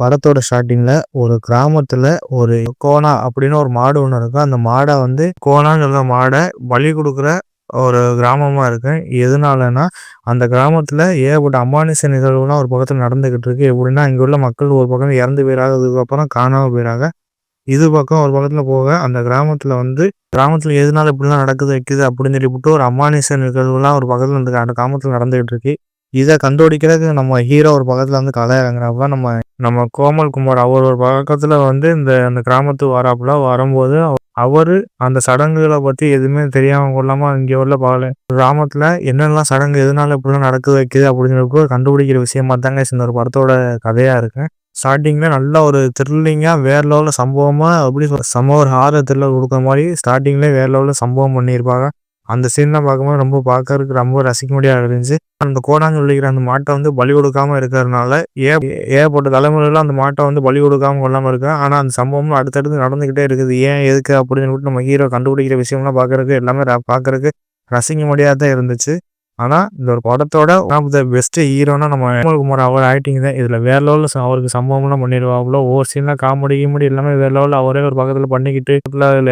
படத்தோட ஸ்டார்டிங்கில் ஒரு கிராமத்துல ஒரு கோனா அப்படின்னு ஒரு மாடு ஒன்று இருக்கும். அந்த மாடை வந்து கோனாங்கிற மாடை பலி கொடுக்குற ஒரு கிராமமா இருக்கு. எதனாலன்னா அந்த கிராமத்துல ஏகப்பட்ட அமானுஷ நிகழ்வுலாம் ஒரு பக்கத்துல நடந்துகிட்டு இருக்கு. எப்படின்னா இங்க உள்ள மக்கள் ஒரு பக்கம் இறந்து போயிடாங்க அதுக்கப்புறம் காணாம போயிடாங்க இது பக்கம் ஒரு பக்கத்துல போக அந்த கிராமத்துல வந்து கிராமத்துல எதனால இப்படிலாம் நடக்குது வைக்குது அப்படின்னு சொல்லிவிட்டு ஒரு அமானுஷ நிகழ்வுலாம் ஒரு பக்கத்துல அந்த கிராமத்துல நடந்துகிட்டு இருக்கு. இதை கண்டுபிடிக்கிறதுக்கு நம்ம ஹீரோ ஒரு பக்கத்துல வந்து கதை இறங்குறப்ப நம்ம நம்ம கோமல்குமார் அவர் ஒரு பக்கத்தில் வந்து இந்த அந்த கிராமத்து வராப்புல வரும்போது அவர் அந்த சடங்குகளை பற்றி எதுவுமே தெரியாமல் கொள்ளாமல் இங்கே உள்ள பகல கிராமத்தில் என்னெல்லாம் சடங்கு எதனால இப்படிலாம் நடக்குது வைக்குது அப்படின்னு கண்டுபிடிக்கிற விஷயமா தாங்க இந்த ஒரு படத்தோட கதையாக இருக்கு. ஸ்டார்டிங்கில் நல்ல ஒரு த்ரில்லிங்காக வேற லெவலில் சம்பவமாக அப்படி சம ஒரு ஹாரர் த்ரில்லர் கொடுக்குற மாதிரி ஸ்டார்டிங்லேயே வேற லெவலில் சம்பவம் பண்ணியிருப்பாங்க. அந்த சீன்லாம் பார்க்கும்போது ரொம்ப பார்க்கறதுக்கு ரொம்ப ரசிக்க முடியாது இருந்துச்சு. அந்த கோடான்னு விழிக்கிற அந்த மாட்டை வந்து பலி கொடுக்காம இருக்கிறதுனால ஏ ஏற்பட்ட தலைமுறையில் அந்த மாட்டை வந்து பலி கொடுக்காம கொள்ளாமல் இருக்கும் ஆனால் அந்த சம்பவம் அடுத்தடுத்து நடந்துக்கிட்டே இருக்குது. ஏன் எதுக்கு அப்படின்னு சொல்லிட்டு நம்ம ஹீரோ கண்டுபிடிக்கிற விஷயம்லாம் பார்க்கறதுக்கு எல்லாமே பார்க்கறதுக்கு ரசிக்க முடியாதான் இருந்துச்சு. ஆனால் இந்த ஒரு படத்தோட ஒன் த பெஸ்ட் ஹீரோனா நம்ம குமார் அவர் ஆக்டிங் தான். இதில் வேற லெவலில் அவருக்கு சம்பவம்லாம் பண்ணிடுவாங்களோ ஒவ்வொரு சீன்லாம் காமெடி கீமெடி எல்லாமே வேற லெவலில் அவரே ஒரு பக்கத்தில் பண்ணிக்கிட்டு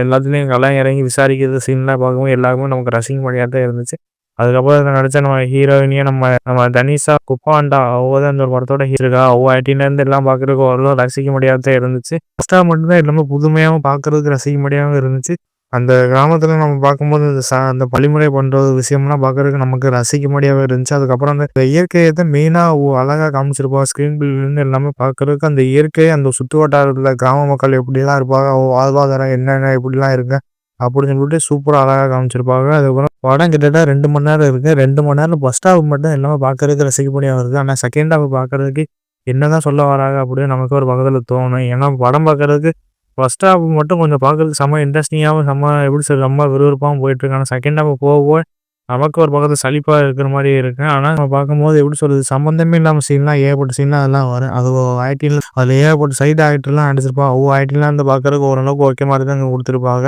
எல்லாத்துலேயும் கலாம் இறங்கி விசாரிக்கிறது சீன்லாம் பார்க்கும்போது எல்லாருமே நமக்கு ரசிக்க முடியாத தான் இருந்துச்சு. அதுக்கப்புறம் நடித்த நம்ம ஹீரோயினியே நம்ம நம்ம தனிஷா குப்பாண்டா. அவ தான் இந்த ஒரு படத்தோட ஹீரோக்கா அவ இருந்து எல்லாம் பார்க்குறதுக்கு ஓரளவு ரசிக்க முடியாத இருந்துச்சு. ஃபஸ்ட்டாக மட்டும்தான் எல்லாமே புதுமையாகவும் பார்க்கறதுக்கு ரசிக்க முடியாமல் இருந்துச்சு. அந்த கிராமத்தில் நம்ம பார்க்கும்போது இந்த ச அந்த பழிமுறை பண்ணுற விஷயம்லாம் பார்க்குறதுக்கு நமக்கு ரசிக்க முடியாத இருந்துச்சு. அதுக்கப்புறம் அந்த இயற்கையை தான் மெயினாக அழகாக காமிச்சிருப்பாங்க. ஸ்க்ரீன் இருந்து எல்லாமே பார்க்குறதுக்கு அந்த இயற்கை, அந்த சுற்று வட்டாரத்தில் கிராம மக்கள் எப்படிலாம் இருப்பாங்க, வாழ்வாதாரம் என்னென்ன இப்படிலாம் இருக்கு அப்படின்னு சொல்லிட்டு சூப்பராக அழகாக காமிச்சிருப்பாங்க. அதுக்கப்புறம் படம் கிட்டத்தட்ட ரெண்டு மணி நேரம் இருக்குது ரெண்டு மணி நேரம் பஸ் ஹாஃப் மட்டும் எல்லாமே பார்க்குறதுக்கு ரசிக்க முடியாம ஆனால் ஆனா செகண்ட் ஹாஃப் என்ன தான் சொல்ல வராங்க அப்படின்னு நமக்கு ஒரு பக்கத்தில் தோணும். ஏன்னா படம் பார்க்கறதுக்கு ஃபஸ்ட் ஹாஃப் மட்டும் கொஞ்சம் பார்க்கறதுக்கு செம்ம இன்ட்ரெஸ்டிங்காகவும் செம்ம எப்படி சொல்லி ரொம்ப விறுவிறுப்பாகவும் போயிட்டுருக்காங்க. ஆனால் செகண்ட் ஹாஃப் போக போக நமக்கு ஒரு பக்கத்தில் சலிப்பாக இருக்கிற மாதிரி இருக்கு. ஆனால் நம்ம பார்க்கும்போது எப்படி சொல்கிறது சம்மந்தமே இல்லாமல் சீன்லாம் ஏகப்பட்ட சீன்லாம் அதெல்லாம் வரும். அது ஐடியில் அதில் ஏகப்பட்ட சைடு ஆக்டர்லாம் அடிச்சிருப்பாங்க ஒவ்வொரு ஐடிலாம் வந்து பார்க்கறதுக்கு ஓரளவுக்கு ஓகே மாதிரி தான் கொடுத்துருப்பாங்க.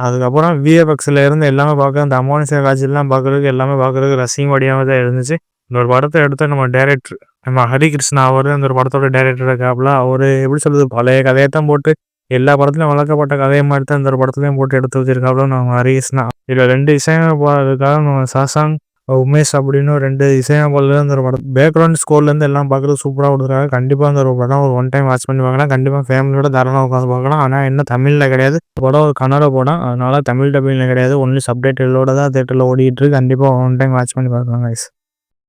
அதுக்கப்புறம் விஎஃப்எக்ஸில் இருந்து எல்லாமே பார்க்க அந்த அமானுஷ காட்சியெல்லாம் பார்க்கறதுக்கு எல்லாமே பார்க்கறதுக்கு ரசிகமடியாக தான் இருந்துச்சு. இந்த ஒரு படத்தை எடுத்த நம்ம டேரக்டர் நம்ம ஹரிகிருஷ்ணா அவர் அந்த ஒரு படத்தோட டேரக்டர் இருக்காப்புல அவர் எப்படி சொல்கிறது பழைய கதையை தான் போட்டு எல்லா படத்துலையும் வளர்க்கப்பட்ட கதையை மாதிரி தான் இந்த படத்துலையும் போட்டு எடுத்து வச்சிருக்காப்புல நம்ம ஹரிகிருஷ்ணா இதில் ரெண்டு இசையமைப்பாளருக்காக நம்ம சாசாங் உமேஷ் அப்படின்னு ரெண்டு இசையமைப்பாளர் இந்த படம். பேக்ரவுண்ட் ஸ்கோர்லேருந்து எல்லாம் பார்க்குறது சூப்பராக கொடுத்துருக்காங்க கண்டிப்பாக அந்த ஒரு படம் ஒரு ஒன் டைம் வாட்ச் பண்ணி பார்க்கலாம். கண்டிப்பாக ஃபேமிலியோட தாராளமாக உட்காந்து பார்க்கலாம். ஆனால் என்ன தமிழில் கிடையாது. படம் ஒரு கன்னட படம். அதனால தமிழ் டபிளில் கிடையாது. ஒன்லி சப்டைட்டிலோட தான் தேட்டரில் ஓடிட்டு இருக்கு. கண்டிப்பாக ஒன் டைம் வாட்ச் பண்ணி பார்க்கலாம் கைஸ்